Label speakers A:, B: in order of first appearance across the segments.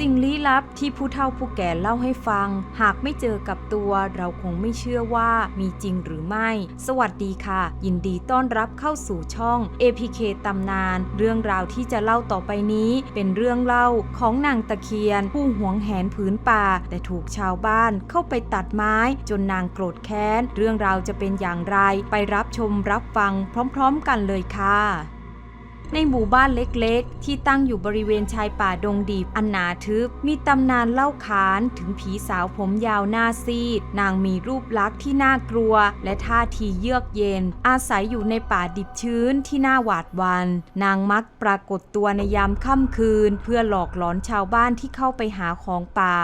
A: สิ่งลี้ลับที่ผู้เฒ่าผู้แก่เล่าให้ฟัง หากไม่เจอกับตัวเราคงไม่เชื่อว่ามีจริงหรือไม่ สวัสดีค่ะ ยินดีต้อนรับเข้าสู่ช่อง APK ตำนาน เรื่องราวที่จะเล่าต่อไปนี้ เป็นเรื่องเล่าของนางตะเคียน ผู้หวงแหนผืนป่า แต่ถูกชาวบ้านเข้าไปตัดไม้ จนนางโกรธแค้น เรื่องราวจะเป็นอย่างไร ไปรับชมรับฟังพร้อม ๆ กันเลยค่ะ ในหมู่บ้านเล็กๆ ที่ตั้งอยู่บริเวณชายป่าดงดีบอันหนาทึบ มีตำนานเล่าขานถึงผีสาวผมยาวหน้าซีด นางมีรูปลักษณ์ที่น่ากลัว และท่าทีเยือกเย็น อาศัยอยู่ในป่าดิบชื้นที่น่าหวาดหวัน นางมักปรากฏตัวในยามค่ำคืน เพื่อหลอกหลอนชาวบ้านที่เข้าไปหาของป่า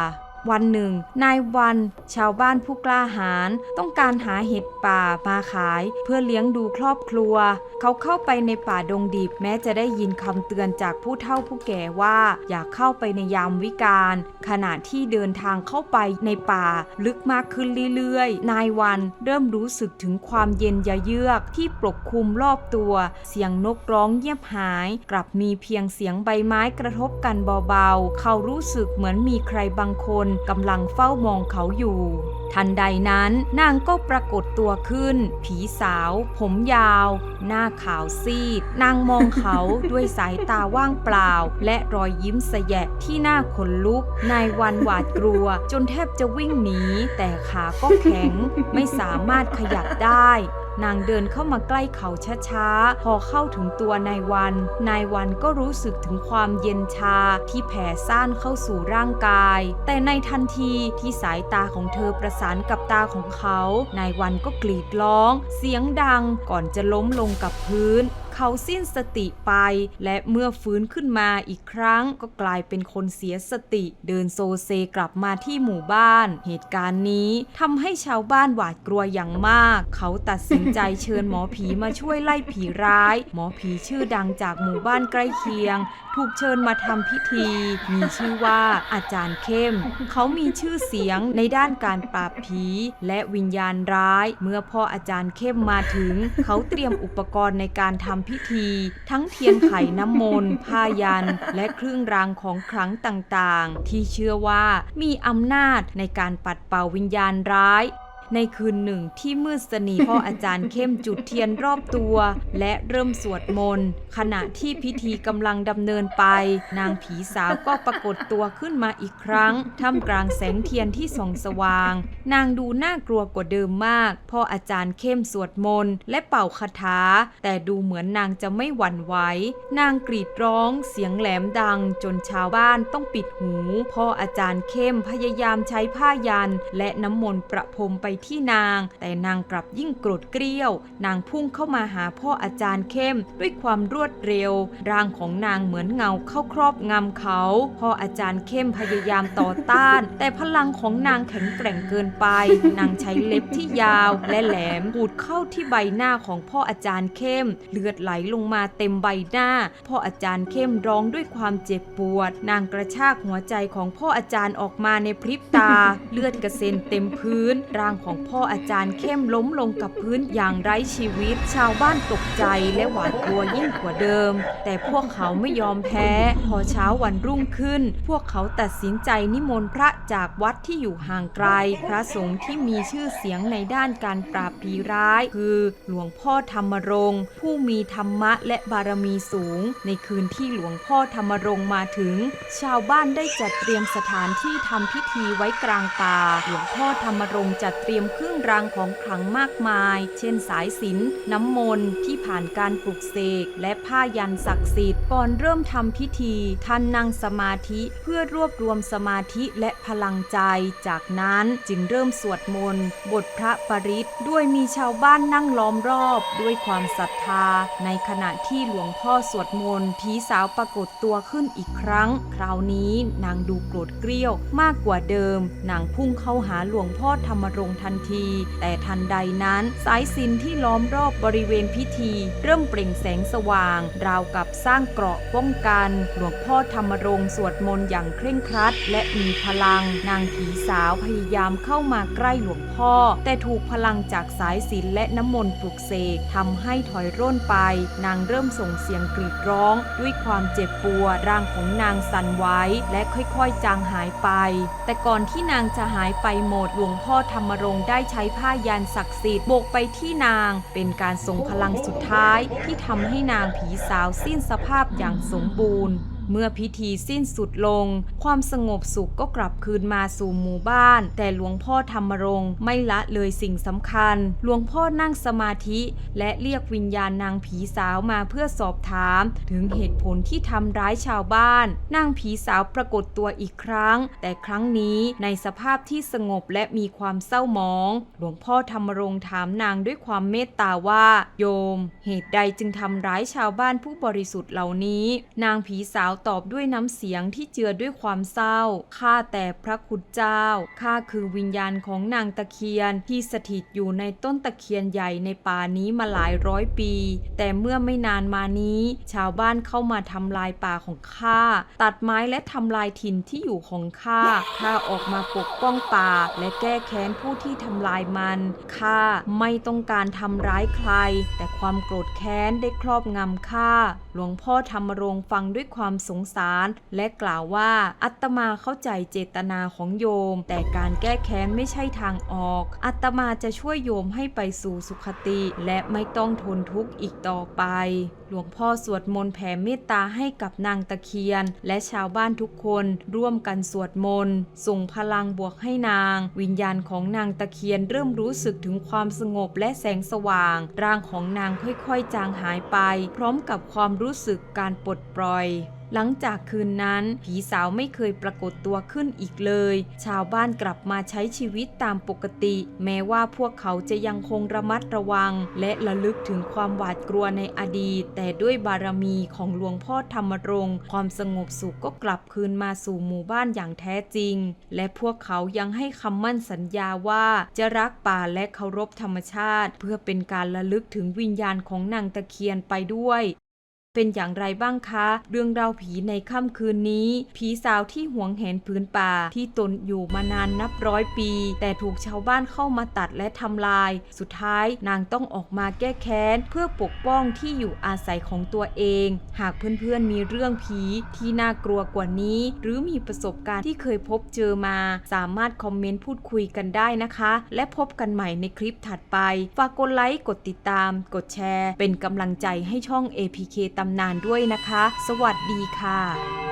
A: วันหนึ่ง นายวัน ชาวบ้านผู้กล้าหาญต้องการหาเห็ดป่ามาขาย เพื่อเลี้ยงดูครอบครัว เขาเข้าไปในป่าดงดิบแม้จะได้ยินคำเตือนจากผู้เฒ่าผู้แก่ว่า อย่าเข้าไปในยามวิกาลขณะที่เดินทางเข้าไปในป่าลึกมากขึ้นเรื่อยๆ นายวันเริ่มรู้สึกถึงความเย็นยะเยือกที่ปกคลุมรอบตัว เสียงนกร้องเงียบหาย กลับมีเพียงเสียงใบไม้กระทบกันเบาๆ เขารู้สึกเหมือนมีใครบางคนกำลังเฝ้ามองเขาอยู่ ทันใดนั้นนางก็ปรากฏตัวขึ้น ผีสาว ผมยาว หน้าขาวซีด นางมองเขาด้วยสายตาว่างเปล่า และรอยยิ้มสยะที่หน้าขนลุก นายวันหวาดกลัว จนแทบจะวิ่งหนี แต่ขาก็แข็ง ไม่สามารถขยับได้ นางเดินเข้ามาใกล้เขาช้าๆ พอเข้าถึงตัวนายวัน นายวันก็รู้สึกถึงความเย็นชาที่แผ่ซ่านเข้าสู่ร่างกาย แต่ในทันทีที่สายตาของเธอประสานกับตาของเขา นายวันก็กรีดร้อง เสียงดังก่อนจะล้มลงกับพื้น เขาสิ้นสติไป และเมื่อฟื้นขึ้นมาอีกครั้งก็กลายเป็นคนเสียสติ เดินโซเซกลับมาที่หมู่บ้าน เหตุการณ์นี้ทำให้ชาวบ้านหวาดกลัวอย่างมาก เขาตัดสินใจเชิญหมอผีมาช่วยไล่ผีร้าย หมอผีชื่อดังจากหมู่บ้านใกล้เคียง ถูกเชิญมาทำพิธี มีชื่อว่าอาจารย์เข้ม เขามีชื่อเสียงในด้านการปราบผีและวิญญาณร้าย เมื่อพ่ออาจารย์เข้มมาถึง เขาเตรียมอุปกรณ์ในการทำพิธี ทั้งเทียนไขน้ำมนต์ผ้ายัน และเครื่องรางของขลังต่างๆ ที่เชื่อว่ามีอำนาจในการปัดเป่าวิญญาณร้าย ในคืนหนึ่งที่มืดสนิทพ่ออาจารย์เข้มจุดเทียนรอบตัว และเริ่มสวดมนต์ขณะที่พิธีกำลังดำเนินไป นางผีสาวก็ปรากฏตัวขึ้นมาอีกครั้งท่ามกลางแสงเทียนที่ส่องสว่าง นางดูน่ากลัวกว่าเดิมมาก พ่ออาจารย์เข้มสวดมนต์และเป่าคาถา แต่ดูเหมือนนางจะไม่หวั่นไหว นางกรีดร้องเสียงแหลมดัง จนชาวบ้านต้องปิดหู พ่ออาจารย์เข้มพยายามใช้ผ้ายัน และน้ำมนต์ประพรมไปที่นาง แต่นางกลับยิ่งโกรธเกรี้ยว นางพุ่งเข้ามาหาพ่ออาจารย์เข้ม ด้วยความรวดเร็ว ร่างของนางเหมือนเงาเข้าครอบงำเขา พ่ออาจารย์เข้มพยายามต่อต้าน แต่พลังของนางแข็งแกร่งเกินไป นางใช้เล็บที่ยาวและแหลมขูดเข้าที่ใบหน้าของพ่ออาจารย์เข้ม เลือดไหลลงมาเต็มใบหน้า พ่ออาจารย์เข้มร้องด้วยความเจ็บปวด นางกระชากหัวใจของพ่ออาจารย์ออกมาในพริบตา เลือดกระเซ็นเต็มพื้น ร่างของพ่ออาจารย์เข้มล้มลงกับพื้นอย่างไร้ชีวิต ชาวบ้านตกใจและหวาดกลัวยิ่งกว่าเดิม แต่พวกเขาไม่ยอมแพ้ พอเช้าวันรุ่งขึ้น พวกเขาตัดสินใจนิมนต์พระจากวัดที่อยู่ห่างไกล พระสงฆ์ที่มีชื่อเสียงในด้านการปราบผีร้าย คือหลวงพ่อธรรมรงค์ผู้มีธรรมะและบารมีสูง ในคืนที่หลวงพ่อธรรมรงค์มาถึง ชาวบ้านได้จัดเตรียมสถานที่ทำพิธีไว้กลางป่าหลวงพ่อธรรมรงค์จัดเตรียมเครื่องรางของขลังมากมาย เช่นสายสิญจนน้ำมนต์ที่ผ่านการปลุกเสกและผ้ายันศักดิ์สิทธิ์ก่อนเริ่มทำพิธีท่านนั่งสมาธิเพื่อรวบรวมสมาธิและพลังใจ จากนั้นจึงเริ่มสวดมนต์บทพระปริตด้วยมีชาวบ้านนั่งล้อมรอบด้วยความศรัทธา ในขณะที่หลวงพ่อสวดมนต์ผีสาวปรากฏตัวขึ้นอีกครั้ง คราวนี้นางดูโกรธเกรี้ยวมากกว่าเดิมนางพุ่งเข้าหาหลวงพ่อธรรมรงค์ทันที แต่ทันใดนั้นสายสินที่ล้อมรอบบริเวณพิธี เริ่มเปล่งแสงสว่าง ราวกับสร้างเกราะป้องกัน หลวงพ่อธรรมรงสวดมนต์อย่างเคร่งครัด และมีพลัง นางผีสาวพยายามเข้ามาใกล้หลวงพ่อ แต่ถูกพลังจากสายสินและน้ำมนต์ปลุกเสกทำให้ถอยร่นไป นางเริ่มส่งเสียงกรีดร้อง ด้วยความเจ็บปวดร่างของนางสั่นไหวและค่อยๆ จางหายไป แต่ก่อนที่นางจะหายไปหมดหลวงพ่อธรรมรงค์ได้ใช้ผ้ายันศักดิ์สิทธิ์โบกไปที่นาง เป็นการส่งพลังสุดท้ายที่ทำให้นางผีสาวสิ้นสภาพอย่างสมบูรณ์ เมื่อพิธีสิ้นสุดลง ความสงบสุขก็กลับคืนมาสู่หมู่บ้าน แต่หลวงพ่อธรรมรงค์ไม่ละเลยสิ่งสำคัญ หลวงพ่อนั่งสมาธิ และเรียกวิญญาณนางผีสาวมาเพื่อสอบถาม ถึงเหตุผลที่ทำร้ายชาวบ้าน นางผีสาวปรากฏตัวอีกครั้ง แต่ครั้งนี้ในสภาพที่สงบและมีความเศร้าหมอง หลวงพ่อธรรมรงค์ถามนางด้วยความเมตตาว่า โยม เหตุใดจึงทำร้ายชาวบ้านผู้บริสุทธิ์เหล่านี้ นางผีสาวตอบด้วยน้ำเสียงที่เจือด้วยความเศร้า ข้าแต่พระคุณเจ้า ข้าคือวิญญาณของนางตะเคียนที่สถิตอยู่ในต้นตะเคียนใหญ่ในป่านี้มาหลายร้อยปี แต่เมื่อไม่นานมานี้ ชาวบ้านเข้ามาทำลายป่าของข้า ตัดไม้และทำลายถิ่นที่อยู่ของข้า ข้าออกมาปกป้องป่า และแก้แค้นผู้ที่ทำลายมัน ข้าไม่ต้องการทำร้ายใคร แต่ความโกรธแค้นได้ครอบงำข้า หลวงพ่อธรรมรงค์ฟังด้วยความสงสาร และกล่าวว่าอัตมาเข้าใจเจตนาของโยม แต่การแก้แค้นไม่ใช่ทางออก อัตมาจะช่วยโยมให้ไปสู่สุขติ และไม่ต้องทนทุกข์อีกต่อไป หลวงพ่อสวดมนต์แผ่เมตตาให้กับนางตะเคียน และชาวบ้านทุกคนร่วมกันสวดมนต์ส่งพลังบวกให้นาง วิญญาณของนางตะเคียนเริ่มรู้สึกถึงความสงบและแสงสว่าง ร่างของนางค่อยๆ จางหายไป พร้อมกับความรู้สึกการปลดปล่อย หลังจากคืนนั้น ผีสาวไม่เคยปรากฏตัวขึ้นอีกเลย ชาวบ้านกลับมาใช้ชีวิตตามปกติ แม้ว่าพวกเขาจะยังคงระมัดระวัง และระลึกถึงความหวาดกลัวในอดีต แต่ด้วยบารมีของหลวงพ่อธรรมรงค์ความสงบสุขก็กลับคืนมาสู่หมู่บ้านอย่างแท้จริง และพวกเขายังให้คำมั่นสัญญาว่าจะรักป่าและเคารพธรรมชาติ เพื่อเป็นการระลึกถึงวิญญาณของนางตะเคียนไปด้วย เป็นอย่างไรบ้างคะ เรื่องราวผีในค่ำคืนนี้ ผีสาวที่หวงแหนพื้นป่าที่ตนอยู่มานานนับร้อยปี แต่ถูกชาวบ้านเข้ามาตัดและทำลาย สุดท้ายนางต้องออกมาแก้แค้น เพื่อปกป้องที่อยู่อาศัยของตัวเอง หากเพื่อนๆมีเรื่องผีที่น่ากลัวกว่านี้ หรือมีประสบการณ์ที่เคยพบเจอมา สามารถคอมเมนต์พูดคุยกันได้นะคะ และพบกันใหม่ในคลิปถัดไปฝากกดไลค์กดติดตาม กดแชร์ เป็นกำลังใจให้ช่อง APK ตำนานด้วยนะคะ สวัสดีค่ะ